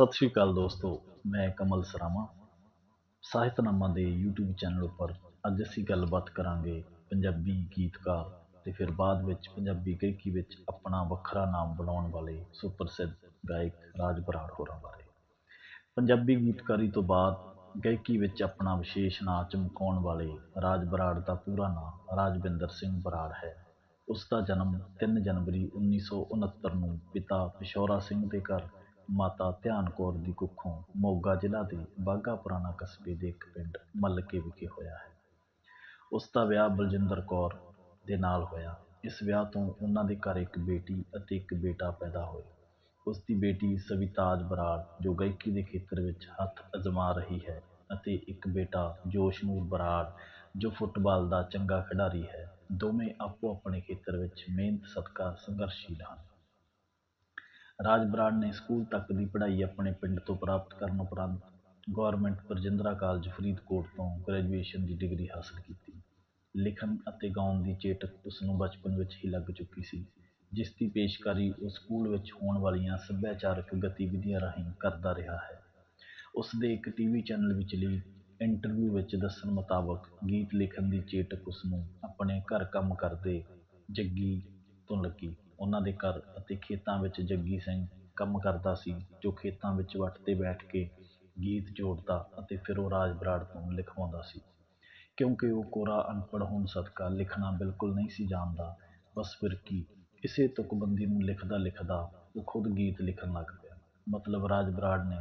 ਸਤਿ ਸ਼੍ਰੀ ਅਕਾਲ ਦੋਸਤੋ, ਮੈਂ ਕਮਲ ਸਰਾਮਾ। ਸਾਹਿਤਨਾਮਾ ਦੇ YouTube ਚੈਨਲ ਉੱਪਰ ਅੱਜ ਅਸੀਂ ਗੱਲਬਾਤ ਕਰਾਂਗੇ ਪੰਜਾਬੀ ਗੀਤਕਾਰ ਤੇ ਫਿਰ ਬਾਅਦ ਵਿੱਚ ਪੰਜਾਬੀ ਗਾਇਕੀ ਵਿੱਚ ਆਪਣਾ ਵੱਖਰਾ ਨਾਮ ਬਣਾਉਣ ਵਾਲੇ ਸੁਪ੍ਰਸਿੱਧ ਗਾਇਕ ਰਾਜ ਬਰਾੜ ਹੋਰਾਂ ਬਾਰੇ। ਪੰਜਾਬੀ ਗੀਤਕਾਰੀ ਤੋਂ ਬਾਅਦ ਗਾਇਕੀ ਵਿੱਚ ਆਪਣਾ ਵਿਸ਼ੇਸ਼ ਨਾਂ ਚਮਕਾਉਣ ਵਾਲੇ ਰਾਜ ਬਰਾੜ ਦਾ ਪੂਰਾ ਨਾਂ ਰਾਜਵਿੰਦਰ ਸਿੰਘ ਬਰਾੜ ਹੈ। ਉਸ ਦਾ ਜਨਮ 3 ਜਨਵਰੀ 1969 ਨੂੰ ਪਿਤਾ ਪਿਸ਼ੌਰਾ ਸਿੰਘ ਦੇ ਘਰ ਮਾਤਾ ਧਿਆਨ ਕੌਰ ਦੀ ਕੁੱਖੋਂ ਮੋਗਾ ਜ਼ਿਲ੍ਹਾ ਦੇ ਬਾਘਾ ਪੁਰਾਣਾ ਕਸਬੇ ਦੇ ਇੱਕ ਪਿੰਡ ਮੱਲਕੇ ਵਿਖੇ ਹੋਇਆ ਹੈ। ਉਸ ਦਾ ਵਿਆਹ ਬਲਜਿੰਦਰ ਕੌਰ ਦੇ ਨਾਲ ਹੋਇਆ। ਇਸ ਵਿਆਹ ਤੋਂ ਉਹਨਾਂ ਦੇ ਘਰ ਇੱਕ ਬੇਟੀ ਅਤੇ ਇੱਕ ਬੇਟਾ ਪੈਦਾ ਹੋਏ। ਉਸ ਦੀ ਬੇਟੀ ਸਵਿਤਾਜ ਬਰਾੜ, ਜੋ ਗਾਇਕੀ ਦੇ ਖੇਤਰ ਵਿੱਚ ਹੱਥ ਅਜ਼ਮਾ ਰਹੀ ਹੈ ਅਤੇ ਇੱਕ ਬੇਟਾ ਜੋਸ਼ਨੂਰ ਬਰਾੜ, ਜੋ ਫੁੱਟਬਾਲ ਦਾ ਚੰਗਾ ਖਿਡਾਰੀ ਹੈ, ਦੋਵੇਂ ਆਪੋ ਆਪਣੇ ਖੇਤਰ ਵਿੱਚ ਮਿਹਨਤ, ਸਦਕਾ ਸੰਘਰਸ਼ੀਲ ਹਨ। ਰਾਜ ਬਰਾੜ ਨੇ ਸਕੂਲ ਤੱਕ ਦੀ ਪੜ੍ਹਾਈ ਆਪਣੇ ਪਿੰਡ ਤੋਂ ਪ੍ਰਾਪਤ ਕਰਨ ਉਪਰੰਤ ਗਵਰਨਮੈਂਟ ਬਰਜਿੰਦਰਾ ਕਾਲਜ ਫਰੀਦਕੋਟ ਤੋਂ ਗ੍ਰੈਜੂਏਸ਼ਨ ਦੀ ਡਿਗਰੀ ਹਾਸਲ ਕੀਤੀ। ਲਿਖਣ ਅਤੇ ਗਾਉਣ ਦੀ ਚੇਟਕ ਉਸ ਨੂੰ ਬਚਪਨ ਵਿੱਚ ਹੀ ਲੱਗ ਚੁੱਕੀ ਸੀ, ਜਿਸ ਦੀ ਪੇਸ਼ਕਾਰੀ ਉਹ ਸਕੂਲ ਵਿੱਚ ਹੋਣ ਵਾਲੀਆਂ ਸੱਭਿਆਚਾਰਕ ਗਤੀਵਿਧੀਆਂ ਰਾਹੀਂ ਕਰਦਾ ਰਿਹਾ ਹੈ। ਉਸ ਦੇ ਇੱਕ ਟੀਵੀ ਚੈਨਲ ਵਿਚਲੀ ਇੰਟਰਵਿਊ ਵਿੱਚ ਦੱਸਣ ਮੁਤਾਬਕ ਗੀਤ ਲਿਖਣ ਦੀ ਚੇਟਕ ਉਸ ਨੂੰ ਆਪਣੇ ਘਰ ਕੰਮ ਕਰਦੇ ਜੱਗੀ ਤੋਂ ਲੱਗੀ। ਉਹਨਾਂ ਦੇ ਘਰ ਅਤੇ ਖੇਤਾਂ ਵਿੱਚ ਜੱਗੀ ਸਿੰਘ ਕੰਮ ਕਰਦਾ ਸੀ, ਜੋ ਖੇਤਾਂ ਵਿੱਚ ਵੱਟ 'ਤੇ ਬੈਠ ਕੇ ਗੀਤ ਜੋੜਦਾ ਅਤੇ ਫਿਰ ਉਹ ਰਾਜ ਬਰਾੜ ਤੋਂ ਲਿਖਵਾਉਂਦਾ ਸੀ। ਕਿਉਂਕਿ ਉਹ ਕੋਰਾ ਅਨਪੜ੍ਹ ਹੋਣ ਸਦਕਾ ਲਿਖਣਾ ਬਿਲਕੁਲ ਨਹੀਂ ਸੀ ਜਾਣਦਾ, ਬਸ ਫਿਰ ਕੀ, ਇਸੇ ਤੁਕਬੰਦੀ ਨੂੰ ਲਿਖਦਾ ਲਿਖਦਾ ਉਹ ਖੁਦ ਗੀਤ ਲਿਖਣ ਲੱਗ ਪਿਆ। ਮਤਲਬ ਰਾਜ ਬਰਾੜ ਨੇ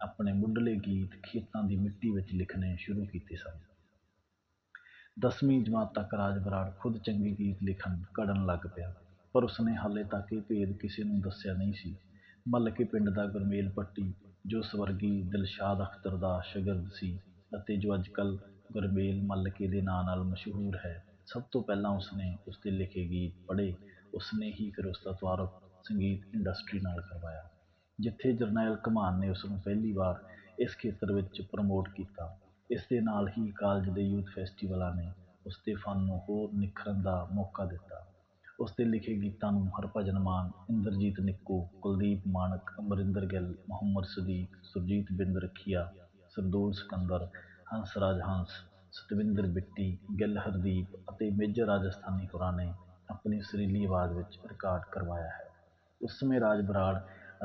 ਆਪਣੇ ਮੁੱਢਲੇ ਗੀਤ ਖੇਤਾਂ ਦੀ ਮਿੱਟੀ ਵਿੱਚ ਲਿਖਣੇ ਸ਼ੁਰੂ ਕੀਤੇ ਸਨ। ਦਸਵੀਂ ਜਮਾਤ ਤੱਕ ਰਾਜ ਬਰਾੜ ਖੁਦ ਚੰਗੇ ਗੀਤ ਲਿਖਣ ਘੜਨ ਲੱਗ ਪਿਆ। ਪਰ ਉਸਨੇ ਹਾਲੇ ਤੱਕ ਇਹ ਭੇਦ ਕਿਸੇ ਨੂੰ ਦੱਸਿਆ ਨਹੀਂ ਸੀ। ਮੱਲਕੇ ਪਿੰਡ ਦਾ ਗੁਰਮੇਲ ਪੱਟੀ, ਜੋ ਸਵਰਗੀ ਦਿਲਸ਼ਾਦ ਅਖਤਰ ਦਾ ਸ਼ਾਗਿਰਦ ਸੀ ਅਤੇ ਜੋ ਅੱਜ ਕੱਲ੍ਹ ਗੁਰਮੇਲ ਮੱਲਕੇ ਦੇ ਨਾਂ ਨਾਲ ਮਸ਼ਹੂਰ ਹੈ। ਸਭ ਤੋਂ ਪਹਿਲਾਂ ਉਸਨੇ ਉਸਦੇ ਲਿਖੇ ਗੀਤ ਪੜ੍ਹੇ। ਉਸਨੇ ਹੀ ਫਿਰ ਉਸਦਾ ਦਾ ਸੰਗੀਤ ਇੰਡਸਟਰੀ ਨਾਲ ਕਰਵਾਇਆ, ਜਿੱਥੇ ਜਰਨੈਲ ਕਮਾਨ ਨੇ ਉਸਨੂੰ ਪਹਿਲੀ ਵਾਰ ਇਸ ਖੇਤਰ ਵਿੱਚ ਪ੍ਰਮੋਟ ਕੀਤਾ। ਇਸ ਦੇ ਨਾਲ ਹੀ ਕਾਲਜ ਦੇ ਯੂਥ ਫੈਸਟੀਵਲਾਂ ਨੇ ਉਸ ਦੇ ਫਨ ਨੂੰ ਹੋਰ ਨਿਖਰਨ ਦਾ ਮੌਕਾ ਦਿੱਤਾ। ਉਸ ਦੇ ਲਿਖੇ ਗੀਤਾਂ ਨੂੰ ਹਰਭਜਨ ਮਾਨ ਇੰਦਰਜੀਤ ਨਿੱਕੂ, ਕੁਲਦੀਪ ਮਾਣਕ ਅਮਰਿੰਦਰ ਗਿੱਲ, ਮੁਹੰਮਦ ਸਦੀਕ, ਸੁਰਜੀਤ ਬਿੰਦ ਰਖੀਆ ਸਰਦੂਲ ਸਿਕੰਦਰ ਹੰਸਰਾਜ ਹੰਸ, ਸਤਵਿੰਦਰ ਬਿੱਟੀ, ਗਿੱਲ ਹਰਦੀਪ ਅਤੇ ਮੇਜਰ ਰਾਜਸਥਾਨੀ ਹੋਰਾਂ ਨੇ ਆਪਣੀ ਸੁਰੀਲੀ ਆਵਾਜ਼ ਵਿੱਚ ਰਿਕਾਰਡ ਕਰਵਾਇਆ ਹੈ। ਉਸ ਸਮੇਂ ਰਾਜ ਬਰਾੜ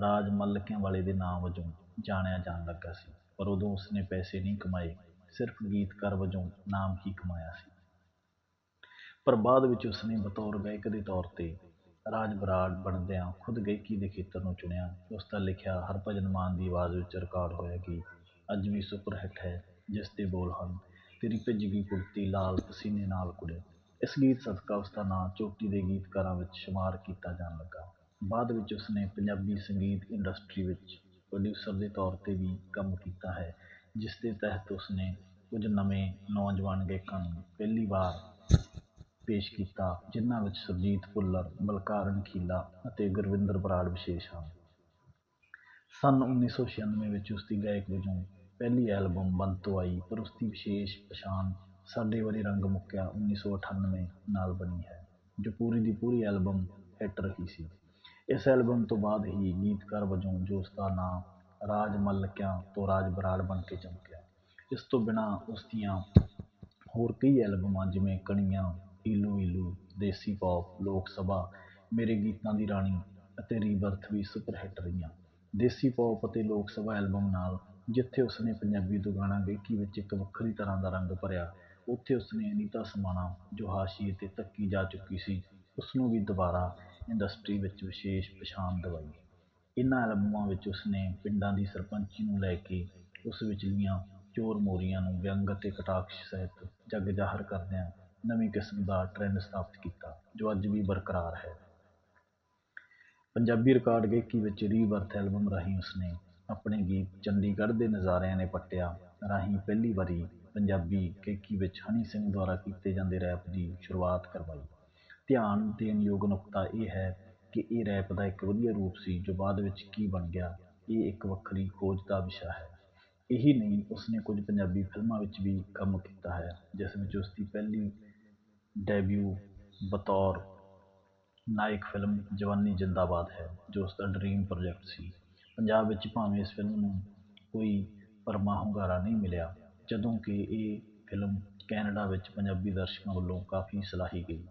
ਰਾਜ ਮੱਲਕਿਆਂ ਵਾਲੇ ਦੇ ਨਾਂ ਵਜੋਂ ਜਾਣਿਆ ਜਾਣ ਲੱਗਾ ਸੀ, ਪਰ ਉਦੋਂ ਉਸਨੇ ਪੈਸੇ ਨਹੀਂ ਕਮਾਏ, ਸਿਰਫ ਗੀਤਕਾਰ ਵਜੋਂ ਨਾਮ ਹੀ ਕਮਾਇਆ ਸੀ। ਪਰ ਬਾਅਦ ਵਿੱਚ ਉਸਨੇ ਬਤੌਰ ਗਾਇਕ ਦੇ ਤੌਰ ਤੇ ਰਾਜ ਬਰਾੜ ਬਣਦਿਆਂ ਖੁਦ ਗਾਇਕੀ ਦੇ ਖੇਤਰ ਨੂੰ ਚੁਣਿਆ। ਉਸ ਦਾ ਲਿਖਿਆ ਹਰਭਜਨ ਮਾਨ ਦੀ ਆਵਾਜ਼ ਵਿੱਚ ਰਿਕਾਰਡ ਹੋਇਆ ਗੀਤ ਅੱਜ ਵੀ ਸੁਪਰ ਹਿੱਟ ਹੈ, ਜਿਸ ਦੇ ਬੋਲ ਹਨ। ਤੇਰੀ ਭਿੱਜ ਗਈ ਕੁੜਤੀ ਲਾਲ ਪਸੀਨੇ ਨਾਲ ਕੁੜੇ। ਇਸ ਗੀਤ ਸਦਕਾ ਉਸ ਦਾ ਨਾਂ ਚੋਟੀ ਦੇ ਗੀਤਕਾਰਾਂ ਵਿੱਚ ਸ਼ੁਮਾਰ ਕੀਤਾ ਜਾਣ ਲੱਗਾ। ਬਾਅਦ ਵਿੱਚ ਉਸਨੇ ਪੰਜਾਬੀ ਸੰਗੀਤ ਇੰਡਸਟਰੀ ਵਿੱਚ ਪ੍ਰੋਡਿਊਸਰ ਦੇ ਤੌਰ ਤੇ ਵੀ ਕੰਮ ਕੀਤਾ ਹੈ, ਜਿਸ ਦੇ ਤਹਿਤ ਉਸਨੇ ਕੁਝ ਨਵੇਂ ਨੌਜਵਾਨ ਗਾਇਕਾਂ ਨੂੰ ਪਹਿਲੀ ਵਾਰ ਪੇਸ਼ ਕੀਤਾ, ਜਿਨ੍ਹਾਂ ਵਿੱਚ ਸੁਰਜੀਤ ਭੁੱਲਰ ਬਲਕਾਰਨ ਖੀਲਾ ਅਤੇ ਗੁਰਵਿੰਦਰ ਬਰਾੜ ਵਿਸ਼ੇਸ਼ ਹਨ। ਸੰਨ 1996 ਵਿੱਚ ਉਸਦੀ ਗਾਇਕ ਵਜੋਂ ਪਹਿਲੀ ਐਲਬਮ ਬੰਤੋ ਆਈ, ਪਰ ਉਸਦੀ ਵਿਸ਼ੇਸ਼ ਪਛਾਣ ਸਾਡੇ ਵਾਰੀ ਰੰਗ ਮੁੱਕਿਆ 1998 ਨਾਲ ਬਣੀ ਹੈ, ਜੋ ਪੂਰੀ ਦੀ ਪੂਰੀ ਐਲਬਮ ਹਿੱਟ ਰਹੀ ਸੀ। ਇਸ ਐਲਬਮ ਤੋਂ ਬਾਅਦ ਹੀ ਗੀਤਕਾਰ ਵਜੋਂ ਜੋ ਉਸਦਾ ਨਾਂ ਰਾਜ ਮੱਲਕਿਆਂ ਤੋਂ ਰਾਜ ਬਰਾੜ ਬਣ ਕੇ ਚਮਕਿਆ। ਇਸ ਤੋਂ ਬਿਨਾਂ ਉਸ ਦੀਆਂ ਹੋਰ ਕਈ ਐਲਬਮਾਂ ਜਿਵੇਂ ਕਣੀਆਂ ਈਲੂ ਈਲੂ ਦੇਸੀ ਪੌਪ, ਲੋਕ ਸਭਾ, ਮੇਰੇ ਗੀਤਾਂ ਦੀ ਰਾਣੀ ਅਤੇ ਰੀਬਰਥ ਵੀ ਸੁਪਰਹਿੱਟ ਰਹੀਆਂ। ਦੇਸੀ ਪੌਪ ਅਤੇ ਲੋਕ ਸਭਾ ਐਲਬਮ ਨਾਲ ਜਿੱਥੇ ਉਸਨੇ ਪੰਜਾਬੀ ਦੁਗਾਣਾ ਗਾਇਕੀ ਵਿੱਚ ਇੱਕ ਵੱਖਰੀ ਤਰ੍ਹਾਂ ਦਾ ਰੰਗ ਭਰਿਆ, ਉੱਥੇ ਉਸਨੇ ਅਨੀਤਾ ਸਮਾਣਾ ਜੋ ਹਾਸ਼ੀਏ ਤੇ ਧੱਕੀ ਜਾ ਚੁੱਕੀ ਸੀ। ਉਸਨੂੰ ਵੀ ਦੁਬਾਰਾ ਇੰਡਸਟਰੀ ਵਿੱਚ ਵਿਸ਼ੇਸ਼ ਪਛਾਣ ਦਿਵਾਈ। ਇਨ੍ਹਾਂ ਐਲਬਮਾਂ ਵਿੱਚ ਉਸਨੇ ਪਿੰਡਾਂ ਦੀ ਸਰਪੰਚੀ ਨੂੰ ਲੈ ਕੇ ਉਸ ਵਿਚਲੀਆਂ ਚੋਰ ਮੋਰੀਆਂ ਨੂੰ ਵਿਅੰਗ ਅਤੇ ਕਟਾਕਸ਼ ਸਹਿਤ ਜਗ ਜ਼ਾਹਰ ਕਰਦਿਆਂ ਨਵੀਂ ਕਿਸਮ ਦਾ ਟਰੈਂਡ ਸਥਾਪਿਤ ਕੀਤਾ, ਜੋ ਅੱਜ ਵੀ ਬਰਕਰਾਰ ਹੈ। ਪੰਜਾਬੀ ਰਿਕਾਰਡ ਗਾਇਕੀ ਵਿੱਚ ਰੀਬਰਥ ਐਲਬਮ ਰਾਹੀਂ ਉਸਨੇ ਆਪਣੇ ਗੀਤ ਚੰਡੀਗੜ੍ਹ ਦੇ ਨਜ਼ਾਰਿਆਂ ਨੇ ਪੱਟਿਆ, ਰਾਹੀਂ ਪਹਿਲੀ ਵਾਰੀ ਪੰਜਾਬੀ ਗਾਇਕੀ ਵਿੱਚ ਹਨੀ ਸਿੰਘ ਦੁਆਰਾ ਕੀਤੇ ਜਾਂਦੇ ਰੈਪ ਦੀ ਸ਼ੁਰੂਆਤ ਕਰਵਾਈ। ਧਿਆਨ ਦੇਣ ਯੋਗ ਨੁਕਤਾ ਇਹ ਹੈ ਕਿ ਇਹ ਰੈਪ ਦਾ ਇੱਕ ਵਧੀਆ ਰੂਪ ਸੀ, ਜੋ ਬਾਅਦ ਵਿੱਚ ਕੀ ਬਣ ਗਿਆ, ਇਹ ਇੱਕ ਵੱਖਰੀ ਖੋਜ ਦਾ ਵਿਸ਼ਾ ਹੈ। ਇਹੀ ਨਹੀਂ, ਉਸਨੇ ਕੁਝ ਪੰਜਾਬੀ ਫਿਲਮਾਂ ਵਿੱਚ ਵੀ ਕੰਮ ਕੀਤਾ ਹੈ, ਜਿਸ ਵਿੱਚ ਉਸਦੀ ਪਹਿਲੀ ਡੈਬਿਊ ਬਤੌਰ ਨਾਇਕ ਫਿਲਮ ਜਵਾਨੀ ਜਿੰਦਾਬਾਦ ਹੈ, ਜੋ ਉਸਦਾ ਡਰੀਮ ਪ੍ਰੋਜੈਕਟ ਸੀ। ਪੰਜਾਬ ਵਿੱਚ ਭਾਵੇਂ ਇਸ ਫਿਲਮ ਨੂੰ ਕੋਈ ਭਰਮਾ ਹੁੰਗਾਰਾ ਨਹੀਂ ਮਿਲਿਆ, ਜਦੋਂ ਕਿ ਇਹ ਫਿਲਮ ਕੈਨੇਡਾ ਵਿੱਚ ਪੰਜਾਬੀ ਦਰਸ਼ਕਾਂ ਵੱਲੋਂ ਕਾਫੀ ਸਲਾਹੀ ਗਈ।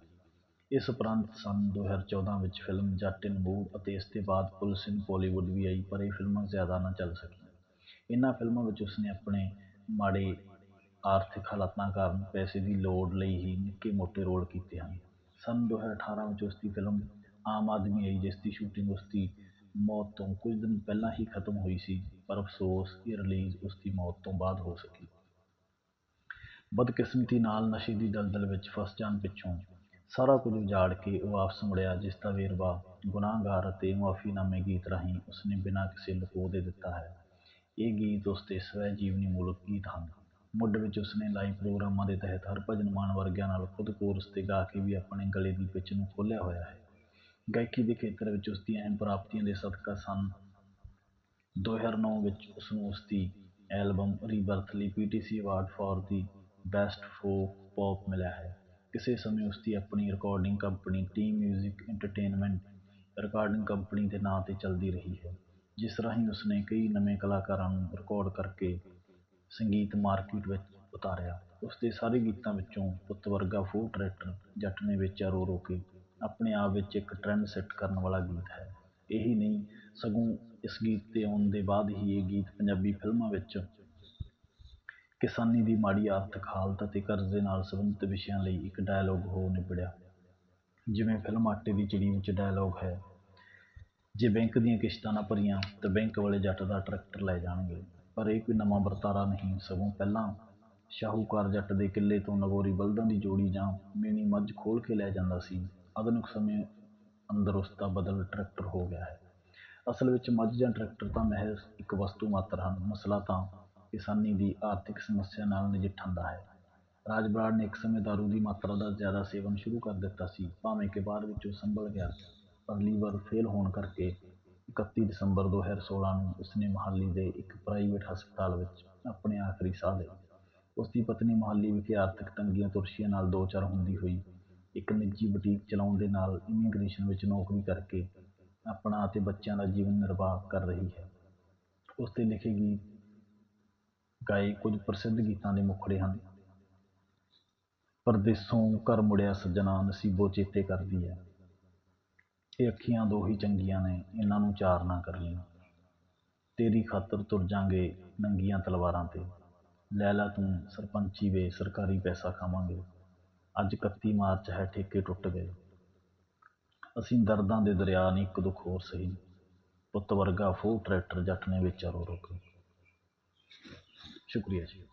ਇਸ ਉਪਰੰਤ ਸੰਨ 2014 ਵਿੱਚ ਫਿਲਮ ਜੱਟ ਇਨ ਮੂਡ ਅਤੇ ਇਸ ਦੇ ਬਾਅਦ ਪੁਲਿਸ ਇਨ ਬਾਲੀਵੁੱਡ ਵੀ ਆਈ, ਪਰ ਇਹ ਫਿਲਮਾਂ ਜ਼ਿਆਦਾ ਨਾ ਚੱਲ ਸਕੀਆਂ। ਇਹਨਾਂ ਫਿਲਮਾਂ ਵਿੱਚ ਉਸਨੇ ਆਪਣੇ ਮਾੜੇ ਆਰਥਿਕ ਹਾਲਾਤਾਂ ਕਾਰਨ ਪੈਸੇ ਦੀ ਲੋੜ ਲਈ ਹੀ ਨਿੱਕੇ ਮੋਟੇ ਰੋਲ ਕੀਤੇ ਹਨ ਸੰਨ 2018 ਵਿੱਚ ਉਸ ਦੀ ਫਿਲਮ ਆਮ ਆਦਮੀ ਆਈ ਜਿਸ ਦੀ ਸ਼ੂਟਿੰਗ ਉਸ ਦੀ ਮੌਤ ਤੋਂ ਕੁਝ ਦਿਨ ਪਹਿਲਾਂ ਹੀ ਖਤਮ ਹੋਈ ਸੀ ਪਰ ਅਫਸੋਸ ਇਹ ਰਿਲੀਜ਼ ਉਸ ਦੀ ਮੌਤ ਤੋਂ ਬਾਅਦ ਹੋ ਸਕੀ ਬਦਕਿਸਮਤੀ ਨਾਲ ਨਸ਼ੇ ਦੀ ਦਲਦਲ ਵਿੱਚ ਫਸ ਜਾਣ ਪਿੱਛੋਂ ਸਾਰਾ ਕੁਝ ਉਜਾੜ ਕੇ ਉਹ ਵਾਪਸ ਮੁੜਿਆ ਜਿਸ ਦਾ ਵੇਰਵਾ ਗੁਨਾਹਗਾਰ ਅਤੇ ਮੁਆਫੀਨਾਮੇ ਗੀਤ ਰਾਹੀਂ ਉਸਨੇ ਬਿਨਾਂ ਕਿਸੇ ਲੁਕੋ ਦੇ ਦਿੱਤਾ ਹੈ ਇਹ ਗੀਤ ਉਸ ਦੇ ਸਵੈ ਜੀਵਨੀ ਮੂਲਕ ਗੀਤ ਹਨ ਮੁੱਢ ਵਿੱਚ ਉਸਨੇ ਲਾਈਵ ਪ੍ਰੋਗਰਾਮਾਂ ਦੇ ਤਹਿਤ ਹਰਭਜਨ ਮਾਨ ਵਰਗਿਆਂ ਨਾਲ ਖੁਦ ਕੋਰਸ ਤੇ ਗਾ ਕੇ ਵੀ ਆਪਣੇ ਗਲੇ ਦੀ ਪਿੱਚ ਨੂੰ ਖੋਲ੍ਹਿਆ ਹੋਇਆ ਹੈ। ਗਾਇਕੀ ਦੇ ਖੇਤਰ ਵਿੱਚ ਉਸ ਦੀਆਂ ਅਹਿਮ ਪ੍ਰਾਪਤੀਆਂ ਦੇ ਸਦਕਾ ਸੰਨ 2009 ਵਿੱਚ ਉਸ ਵਿੱਚ ਉਸਨੂੰ ਉਸਦੀ ਐਲਬਮ ਰੀਬਰਥ ਲਈ PTC award for the best folk pop ਮਿਲਿਆ ਹੈ। ਕਿਸੇ ਸਮੇਂ ਉਸਦੀ ਆਪਣੀ recording company team music entertainment recording company ਦੇ ਨਾਂ ਤੇ ਚੱਲਦੀ ਰਹੀ ਹੈ, ਜਿਸ ਰਾਹੀਂ ਉਸਨੇ ਕਈ ਨਵੇਂ ਕਲਾਕਾਰਾਂ ਨੂੰ ਰਿਕਾਰਡ ਕਰਕੇ ਸੰਗੀਤ ਮਾਰਕੀਟ ਵਿੱਚ ਉਤਾਰਿਆ। ਉਸਦੇ ਸਾਰੇ ਗੀਤਾਂ ਵਿੱਚੋਂ ਪੁੱਤ ਵਰਗਾ ਫੋਰ ਟਰੈਕਟਰ ਜੱਟ ਨੇ ਵੇਚਿਆ ਰੋ ਰੋ ਕੇ। ਆਪਣੇ ਆਪ ਵਿੱਚ ਇੱਕ ਟਰੈਂਡ ਸੈੱਟ ਕਰਨ ਵਾਲਾ ਗੀਤ ਹੈ। ਇਹੀ ਨਹੀਂ, ਸਗੋਂ ਇਸ ਗੀਤ ਦੇ ਆਉਣ ਦੇ ਬਾਅਦ ਹੀ ਇਹ ਗੀਤ ਪੰਜਾਬੀ ਫਿਲਮਾਂ ਵਿੱਚ ਕਿਸਾਨੀ ਦੀ ਮਾੜੀ ਆਰਥਿਕ ਹਾਲਤ ਅਤੇ ਕਰਜ਼ੇ ਨਾਲ ਸੰਬੰਧਿਤ ਵਿਸ਼ਿਆਂ ਲਈ ਇੱਕ ਡਾਇਲੋਗ ਹੋ ਨਿਬੜਿਆ। ਜਿਵੇਂ ਫਿਲਮ ਆਟੇ ਦੀ ਚਿੜੀ ਵਿੱਚ ਡਾਇਲੋਗ ਹੈ। ਜੇ ਬੈਂਕ ਦੀਆਂ ਕਿਸ਼ਤਾਂ ਨਾ ਭਰੀਆਂ, ਤਾਂ ਬੈਂਕ ਵਾਲੇ ਜੱਟ ਦਾ ਟਰੈਕਟਰ ਲੈ ਜਾਣਗੇ। ਪਰ ਇਹ ਕੋਈ ਨਵਾਂ ਵਰਤਾਰਾ ਨਹੀਂ। ਸਗੋਂ ਪਹਿਲਾਂ ਸ਼ਾਹੂਕਾਰ ਜੱਟ ਦੇ ਕਿੱਲੇ ਤੋਂ ਨਗੋਰੀ ਬਲਦਾਂ ਦੀ ਜੋੜੀ ਜਾਂ ਮੀਣੀ ਮੱਝ ਖੋਲ੍ਹ ਕੇ ਲੈ ਜਾਂਦਾ ਸੀ। ਆਧੁਨਿਕ ਸਮੇਂ ਅੰਦਰ ਉਸ ਦਾ ਬਦਲ ਟਰੈਕਟਰ ਹੋ ਗਿਆ ਹੈ। ਅਸਲ ਵਿੱਚ ਮੱਝ ਜਾਂ ਟਰੈਕਟਰ ਤਾਂ ਮਹਿਜ਼ ਇੱਕ ਵਸਤੂ ਮਾਤਰ ਹਨ। ਮਸਲਾ ਤਾਂ ਕਿਸਾਨੀ ਦੀ ਆਰਥਿਕ ਸਮੱਸਿਆ ਨਾਲ ਨਜਿੱਠਣ ਦਾ ਹੈ। ਰਾਜ ਬਰਾੜ ਨੇ ਇੱਕ ਸਮੇਂ ਦਾਰੂ ਦੀ ਮਾਤਰਾ ਦਾ ਜ਼ਿਆਦਾ ਸੇਵਨ ਸ਼ੁਰੂ ਕਰ ਦਿੱਤਾ ਸੀ। ਭਾਵੇਂ ਕਿ ਬਾਅਦ ਵਿੱਚ ਉਹ ਸੰਭਲ ਗਿਆ, ਪਰ ਲੀਵਰ ਫੇਲ੍ਹ ਹੋਣ ਕਰਕੇ 31 ਦਸੰਬਰ 2016 ਨੂੰ ਉਸਨੇ ਮੋਹਾਲੀ ਦੇ ਇੱਕ ਪ੍ਰਾਈਵੇਟ ਹਸਪਤਾਲ ਵਿੱਚ ਆਪਣੇ ਆਖਰੀ ਸਾਹ ਲਏ। ਉਸਦੀ ਪਤਨੀ ਮੋਹਾਲੀ ਵਿਖੇ ਆਰਥਿਕ ਤੰਗੀਆਂ ਤੁਰਸ਼ੀਆਂ ਨਾਲ ਦੋ ਚਾਰ ਹੁੰਦੀ ਹੋਈ, ਇੱਕ ਨਿੱਜੀ ਬੁਟੀਕ ਚਲਾਉਣ ਦੇ ਨਾਲ ਇਮੀਗ੍ਰੇਸ਼ਨ ਵਿੱਚ ਨੌਕਰੀ ਕਰਕੇ ਆਪਣਾ ਅਤੇ ਬੱਚਿਆਂ ਦਾ ਜੀਵਨ ਨਿਰਵਾਹ ਕਰ ਰਹੀ ਹੈ। ਉਸਦੇ ਲਿਖੇ ਗੀਤ ਗਾਏ ਕੁਝ ਪ੍ਰਸਿੱਧ ਗੀਤਾਂ ਦੇ ਮੁਖੜੇ ਹਨ। ਪਰਦੇਸੋਂ ਘਰ ਮੁੜਿਆ ਸੱਜਣਾ ਨਸੀਬੋ ਚੇਤੇ ਕਰਦੀ ਹੈ। ਇਹ ਅੱਖੀਆਂ ਦੋ ਹੀ ਚੰਗੀਆਂ ਨੇ, ਇਹਨਾਂ ਨੂੰ ਚਾਰ ਨਾ ਕਰ ਤੇਰੀ ਖਾਤਰ ਤੁਰ ਜਾਂਗੇ ਨੰਗੀਆਂ ਤਲਵਾਰਾਂ ਤੇ। ਲੈ ਲਾ ਤੂੰ ਸਰਪੰਚੀ ਵੇ ਸਰਕਾਰੀ ਪੈਸਾ ਖਾਵਾਂਗੇ। ਅੱਜ 31 ਮਾਰਚ ਹੈ, ਠੇਕੇ ਟੁੱਟ ਗਏ। ਅਸੀਂ ਦਰਦਾਂ ਦੇ ਦਰਿਆ ਨੇ ਇੱਕ ਦੁੱਖ ਹੋਰ ਸਹੀ। ਪੁੱਤ ਵਰਗਾ ਫੋਰ ਟਰੈਕਟਰ ਜੱਟ ਨੇ ਵਿੱਚ ਰੋ ਰੋ ਕੇ ਸ਼ੁਕਰੀਆ ਜੀ।